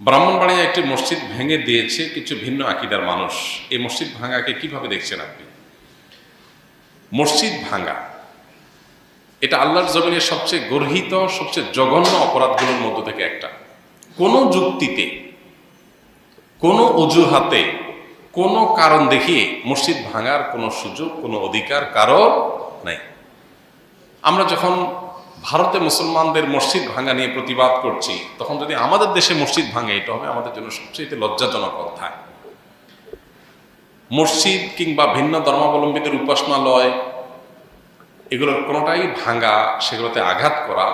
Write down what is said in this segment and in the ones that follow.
ব্রাহ্মণবাড়িয়া একটি মসজিদ ভেঙে দিয়েছে কিছু ভিন্ন আকিদার মানুষ। এই মসজিদ ভাঙাকে কীভাবে দেখছেন আপনি? মসজিদ ভাঙা। এটা আল্লাহর জমিনের সবচেয়ে গর্হিত, সবচেয়ে জঘন্য অপরাধগুলোর মধ্য থেকে একটা। কোনো যুক্তিতে, কোনো অজুহাতে, কোনো কারণ দেখিয়ে মসজিদ ভাঙার কোনো সুযোগ, কোনো অধিকার কারও নাই। আমরা যখন ভারতে মুসলমানদের মসজিদ ভাঙা নিয়ে প্রতিবাদ করছি, তখন যদি আমাদের দেশে মসজিদ ভাঙে, এটা হবে আমাদের জন্য সবচেয়ে লজ্জাজনক অধ্যায়। মসজিদ কিংবা ভিন্ন ধর্মাবলম্বীদের উপাসনালয়, এগুলোর কোনোটাই ভাঙা, সেগুলোতে আঘাত করা,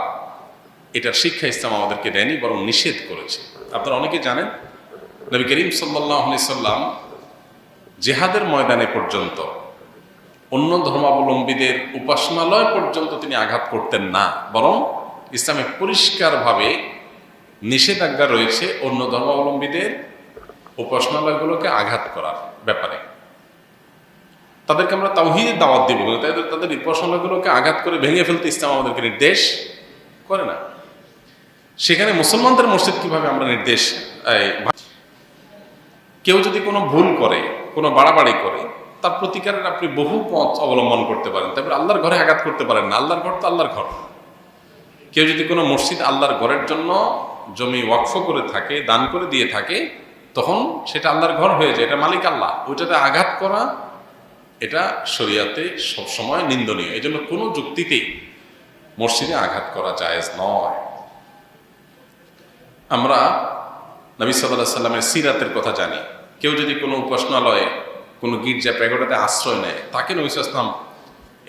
এটার শিক্ষা ইসলাম আমাদেরকে দেয়নি, বরং নিষেধ করেছে। আপনারা অনেকে জানেন, নবী করিম সাল্লাহ সাল্লাম জেহাদের ময়দানে পর্যন্ত অন্য ধর্মাবলম্বীদের উপাসনালয় পর্যন্ত তিনি আঘাত করতেন না, বরং ইসলামে পরিষ্কারভাবে নিষেধাজ্ঞা রয়েছে অন্য ধর্মাবলম্বীদের উপাসনালয়গুলোকে আঘাত করার ব্যাপারে। তাদেরকে আমরা তাওহিদের দাওয়াত দিব তাদের তাদের উপাসনালয়গুলোকে আঘাত করে ভেঙে ফেলতে ইসলাম আমাদেরকে নির্দেশ করে না। সেখানে মুসলমানদের মসজিদ কীভাবে আমরা নির্দেশ কেউ যদি কোনো ভুল করে, কোনো বাড়াবাড়ি করে তার প্রতিকারের আপনি বহু পথ অবলম্বন করতে পারেন। তারপরে আল্লাহর ঘরে আঘাত করতে পারেন না। আল্লাহর ঘর তো আল্লাহর ঘর। কেউ যদি কোনো মসজিদ আল্লাহর ঘরের জন্য জমি ওয়াকফ করে থাকে, দান করে দিয়ে থাকে, তখন সেটা আল্লাহর ঘর হয়ে যায়। এটা মালিক আল্লাহ। ওইটাতে আঘাত করা, এটা শরিয়াতে সবসময় নিন্দনীয়। এই জন্য কোনো যুক্তিতেই মসজিদে আঘাত করা জায়েজ নয়। আমরা নবী সাল্লাহ সাল্লামের সিরাতের কথা জানি। কেউ যদি কোনো উপাসনালয়ে কোনো গির্জা প্যাগোডাতে আশ্রয় নেয়। তাকে নবী ইসলাম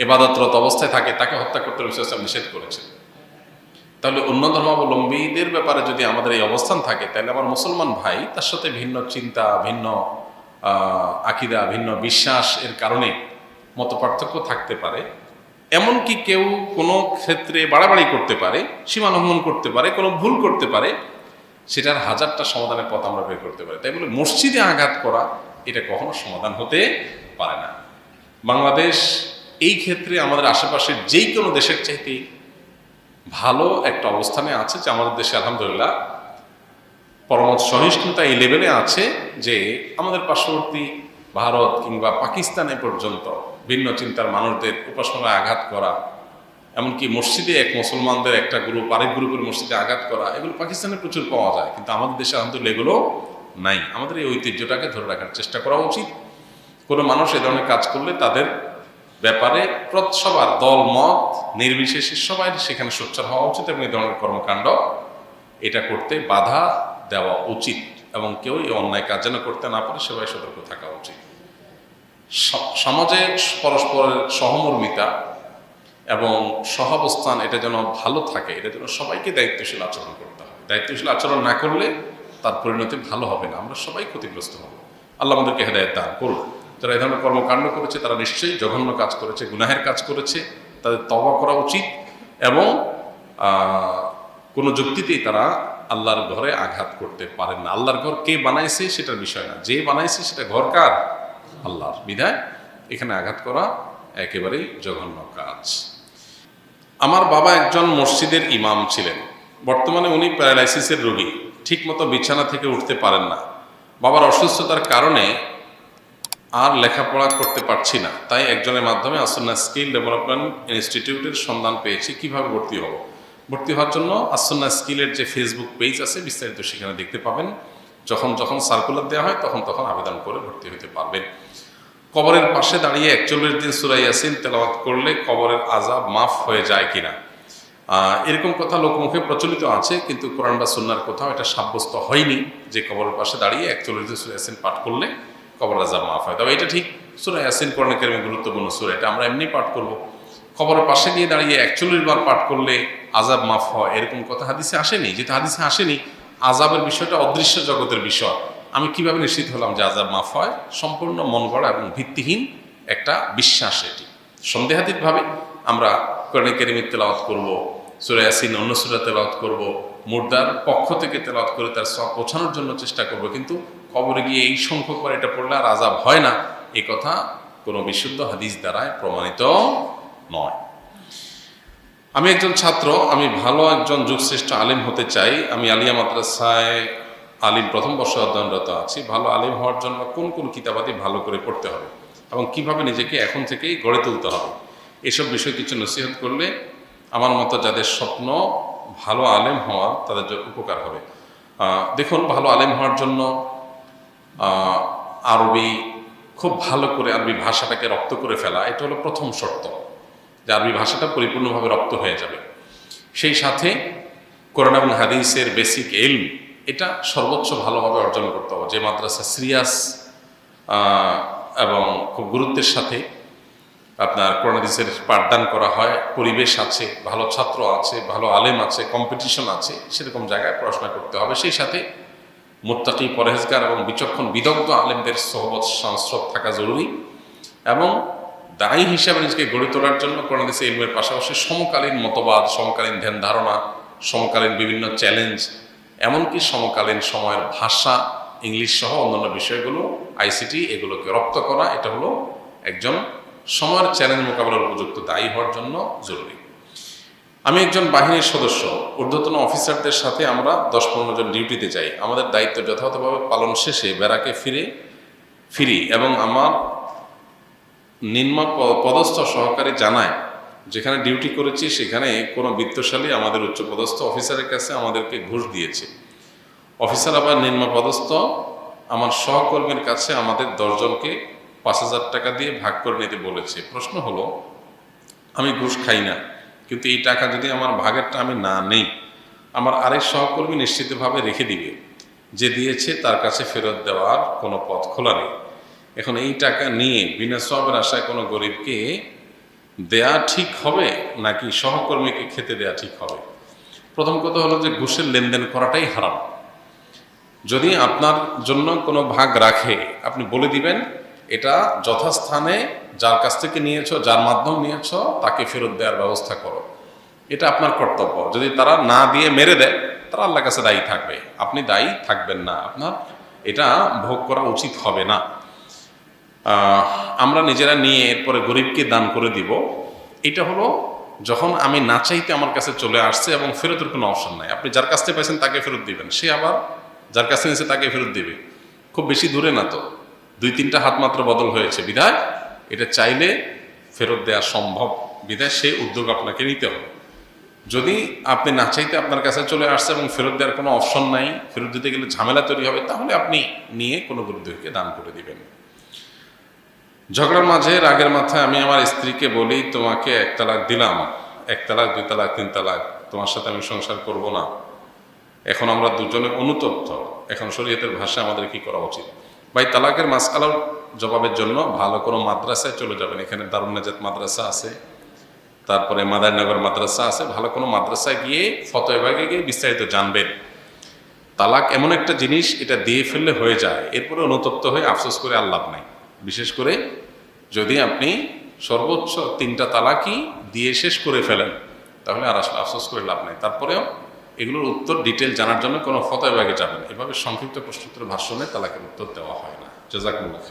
এবাদতরত অবস্থায় থাকে, তাকে হত্যা করতে নবী ইসলাম নিষেধ করেছেন। তাহলে অন্য ধর্মাবলম্বীদের ব্যাপারে যদি আমাদের এই অবস্থান থাকে, তাহলে আমার মুসলমান ভাই তার সাথে ভিন্ন চিন্তা, ভিন্ন আকিদা, ভিন্ন বিশ্বাস এর কারণে মত পার্থক্য থাকতে পারে। এমনকি কেউ কোনো ক্ষেত্রে বাড়াবাড়ি করতে পারে, সীমা লঙ্ঘন করতে পারে, কোনো ভুল করতে পারে, সেটার হাজারটা সমাধানের পথ আমরা বের করতে পারি। তাই বলে মসজিদে আঘাত করা এটা কখনো সমাধান হতে পারে না। বাংলাদেশ এই ক্ষেত্রে আমাদের আশেপাশের যেই কোনো দেশের চাইতে ভালো একটা অবস্থানে আছে যে আমাদের দেশে আলহামদুলিল্লাহ পরমত সহিষ্ণুতা এই লেভেলে আছে যে আমাদের পার্শ্ববর্তী ভারত কিংবা পাকিস্তানে পর্যন্ত ভিন্ন চিন্তার মানুষদের উপাসনায় আঘাত করা, এমনকি মসজিদে এক মুসলমানদের একটা গ্রুপ আরেক গ্রুপের মসজিদে আঘাত করা, এগুলো পাকিস্তানে প্রচুর পাওয়া যায়। কিন্তু আমাদের দেশে আলহামদুলিল্লাহ এগুলো নাই। আমাদের এই ঐতিহ্যটাকে ধরে রাখার চেষ্টা করা উচিত। কোনো মানুষ এ ধরনের কাজ করলে তাদের ব্যাপারে সবার দল মত নির্বিশেষে সবাই সেখানে সোচ্চার হওয়া উচিত এবং এই ধরনের কর্মকাণ্ড এটা করতে বাধা দেওয়া উচিত এবং কেউ এই অন্যায় কাজ যেন করতে না পারে সবাই সতর্ক থাকা উচিত। সমাজে পরস্পরের সহমর্মিতা এবং সহাবস্থান এটা যেন ভালো থাকে, এটা যেন সবাইকে দায়িত্বশীল আচরণ করতে হবে দায়িত্বশীল আচরণ না করলে তার পরিণতি ভালো হবে না, আমরা সবাই ক্ষতিগ্রস্ত হব। আল্লাহ আমাদেরকে হেদায়ত দান করুন। যারা এই ধরনের কর্মকাণ্ড করেছে, তারা নিশ্চয়ই জঘন্য কাজ করেছে, গুনাহের কাজ করেছে, তাদের তবা করা উচিত এবং কোনো যুক্তিতেই তারা আল্লাহর ঘরে আঘাত করতে পারেন না। আল্লাহর ঘর কে বানাইছে সেটার বিষয় না। যে বানাইছে সেটা ঘর কার? আল্লাহর। বিধায় এখানে আঘাত করা একেবারেই জঘন্য কাজ। আমার বাবা একজন মসজিদের ইমাম ছিলেন। বর্তমানে উনি প্যারালাইসিসের রোগী। ঠিকমতো বিছানা থেকে উঠতে পারেন না। বাবার অসুস্থতার কারণে আর লেখাপড়া করতে পারছি না। তাই একজনের মাধ্যমে আসন্না স্কিল ডেভেলপমেন্ট ইনস্টিটিউটের সন্ধান পেয়েছি, কীভাবে ভর্তি হব। ভর্তি হওয়ার জন্য আসন্না স্কিলের যে ফেসবুক পেজ আছে, বিস্তারিত সেখানে দেখতে পাবেন। যখন যখন সার্কুলার দেওয়া হয়, তখন তখন আবেদন করে ভর্তি হতে পারবেন। কবরের পাশে দাঁড়িয়ে একচল্লিশ দিন সুরাই ইয়াসিন তেলাওয়াত করলে কবরের আজাব মাফ হয়ে যায় কিনা। এরকম কথা লোকমুখে প্রচলিত আছে, কিন্তু কোরআন বা সুন্নার কোথাও এটা সাব্যস্ত হয়নি যে কবরের পাশে দাঁড়িয়ে একচল্লিশ সুরাই ইয়াসিন পাঠ করলে কবর আজাব মাফ হয়। তবে এটা ঠিক সুরাই ইয়াসিন কোরআন কেরমে গুরুত্বপূর্ণ সুরা, এটা আমরা এমনি পাঠ করব। কবরের পাশে গিয়ে দাঁড়িয়ে একচল্লিশ বার পাঠ করলে আজাব মাফ হয়, এরকম কথা হাদিসে আসেনি। যেহেতু হাদিসে আসেনি আজাবের বিষয়টা অদৃশ্য জগতের বিষয়। আমি কীভাবে নিশ্চিত হলাম যে আজাব মাফ হয়? সম্পূর্ণ মন গড়া এবং ভিত্তিহীন একটা বিশ্বাস এটি। সন্দেহাতীতভাবে আমরা কোরআন কেরিমের তেলাওয়াত করব। সুরা ইয়াসিন অন্য সুরা তেলাওয়াত করব, মুর্দার পক্ষ থেকে তেলাওয়াত করে তার সব পৌঁছানোর জন্য চেষ্টা করব, কিন্তু কবরে গিয়ে এই সংখ্যক বার এটা পড়লে আর আজাব হয় না। এই কথা কোনো বিশুদ্ধ হাদিস দ্বারায় প্রমাণিত নয়। আমি একজন ছাত্র, আমি ভালো একজন যুগশ্রেষ্ঠ আলিম হতে চাই। আমি আলিয়া মাদ্রাসায় আলিম প্রথম বর্ষ অধ্যয়নরত আছি। ভালো আলিম হওয়ার জন্য কোন কোন কিতাবাদি ভালো করে পড়তে হবে এবং কীভাবে নিজেকে এখন থেকেই গড়ে তুলতে হবে, এসব বিষয়ে কিছু নসিহত করলে আমার মতো যাদের স্বপ্ন ভালো আলেম হওয়ার তাদের উপকার হবে। দেখুন, ভালো আলেম হওয়ার জন্য আরবি খুব ভালো করে আরবি ভাষাটাকে রপ্ত করে ফেলা, এটা হলো প্রথম শর্ত। যে আরবি ভাষাটা পরিপূর্ণভাবে রপ্ত হয়ে যাবে। সেই সাথে কোরআন এবং হাদিসের বেসিক এলম এটা সর্বোচ্চ ভালোভাবে অর্জন করতে হবে। যে মাদ্রাসা সিরিয়াস এবং খুব গুরুত্বের সাথে আপনার কোরআন হাদিসের পাঠদান করা হয়, পরিবেশ আছে, ভালো ছাত্র আছে, ভালো আলেম আছে কম্পিটিশন আছে, সেরকম জায়গায় পড়াশোনা করতে হবে। সেই সাথে মোত্তাকি, পরহেজগার এবং বিচক্ষণ, বিদগ্ধ আলেমদের সহবত সংস্রব থাকা জরুরি এবং দায়ী হিসাবে নিজেকে গড়ে তোলার জন্য কোরআন হাদিসের ইলমের পাশাপাশি সমকালীন মতবাদ, সমকালীন ধ্যান ধারণা, সমকালীন বিভিন্ন চ্যালেঞ্জ এমনকি সমকালীন সময়ের ভাষা, ইংলিশ সহ অন্যান্য বিষয়গুলো, আইসিটি, এগুলোকে রপ্ত করা, এটা হলো একজন সময়ের চ্যালেঞ্জ মোকাবেলার উপযুক্ত দায়ী হওয়ার জন্য জরুরি। আমি একজন বাহিনীর সদস্য। ঊর্ধ্বতন অফিসারদের সাথে আমরা দশ পনেরো জন ডিউটিতে যাই। আমাদের দায়িত্ব যথাযথভাবে পালন শেষে বেড়াকে ফিরে, ফিরি এবং আমার নিম্ন পদস্থ সহকারী জানায়, যেখানে ডিউটি করেছি, সেখানে কোনো বিত্তশালী আমাদের উচ্চপদস্থ অফিসারের কাছে আমাদেরকে ঘুষ দিয়েছে। অফিসার আবার নিম্ন পদস্থ। আমার সহকর্মীর কাছে আমাদের দশজনকে পাঁচ হাজার টাকা দিয়ে ভাগ করে নিতে বলেছে। প্রশ্ন হলো, আমি ঘুষ খাই না, কিন্তু এই টাকা যদি আমার ভাগেরটা আমি না নেই, আমার আরেক সহকর্মী নিশ্চিতভাবে রেখে দিবে, যে দিয়েছে তার কাছে ফেরত দেওয়ার কোনো পথ খোলা নেই। এখন এই টাকা নিয়ে বিনা সবের আশায় কোনো গরিবকে দেয়া ঠিক হবে, নাকি সহকর্মীকে খেতে দেয়া ঠিক হবে? প্রথম কথা হলো যে ঘুষের লেনদেন করাটাই হারাম। যদি আপনার জন্য কোনো ভাগ রাখে, আপনি বলে দিবেন এটা যথাস্থানে যার কাছ থেকে নিয়েছো, যার মাধ্যম নিয়েছো, তাকে ফেরত দেওয়ার ব্যবস্থা করো। এটা আপনার কর্তব্য। যদি তারা না দিয়ে মেরে দেয়, তারা আল্লাহর কাছে দায়ী থাকবে। আপনি দায়ী থাকবেন না। আপনার এটা ভোগ করা উচিত হবে না। আমরা নিজেরা নিয়ে এরপরে গরিবকে দান করে দিব। এটা হলো, যখন আমি না চাইতে আমার কাছে চলে আসছে এবং ফেরতের কোনো অপশন নাই, আপনি যার কাছ থেকে পাইছেন তাকে ফেরত দিবেন। সে আবার যার কাছে নিয়েছে তাকে ফেরত দিবে। খুব বেশি দূরে না তো। দুই তিনটা হাত মাত্র বদল হয়েছে। বিধায় এটা চাইলে ফেরত দেওয়া সম্ভব। বিধায় সেই উদ্যোগ আপনাকে নিতে হবে। যদি আপনি না চাইতে আপনার কাছে চলে আসছে এবং ফেরত দেওয়ার কোনো অপশন নাই, ফেরত দিতে গেলে ঝামেলা তৈরি হবে, তাহলে আপনি নিয়ে কোনো গরিবদেরকে দান করে দিবেন। ঝগড়ার মাঝে, রাগের মাথায় আমি আমার স্ত্রীকে বলি, তোমাকে এক তালাক দিলাম। এক তালাক, দুই তালাক, তিন তালাক। তোমার সাথে আমি সংসার করব না। এখন আমরা দুজনে অনুতপ্ত। এখন শরীয়তের ভাষায় আমাদের কি করা উচিত? ভাই, তালাকের মাসকালার জবাবের জন্য ভালো কোনো মাদ্রাসায় চলে যাবেন। এখানে দারুণ নাজাত মাদ্রাসা আছে, তারপরে মাদারনগর মাদ্রাসা আছে। ভালো কোনো মাদ্রাসায় গিয়ে ফতোয়বাগে গিয়ে বিস্তারিত জানবেন। তালাক এমন একটা জিনিস, এটা দিয়ে ফেললে হয়ে যায়। এরপরে অনুতপ্ত হয়ে আফসোস করে আর লাভ নাই। বিশেষ করে যদি আপনি সর্বোচ্চ তিনটা তালাকই দিয়ে শেষ করে ফেলেন, তাহলে আর আফসোস করে লাভ নাই। তারপরেও এগুলোর উত্তর ডিটেল জানার জন্য কোনো ফতোয়বাগে যাবেন এভাবে সংক্ষিপ্ত প্রশ্নোত্তর ভাষণে তালাকের উত্তর দেওয়া হয় না। জাজাকুল্লাহ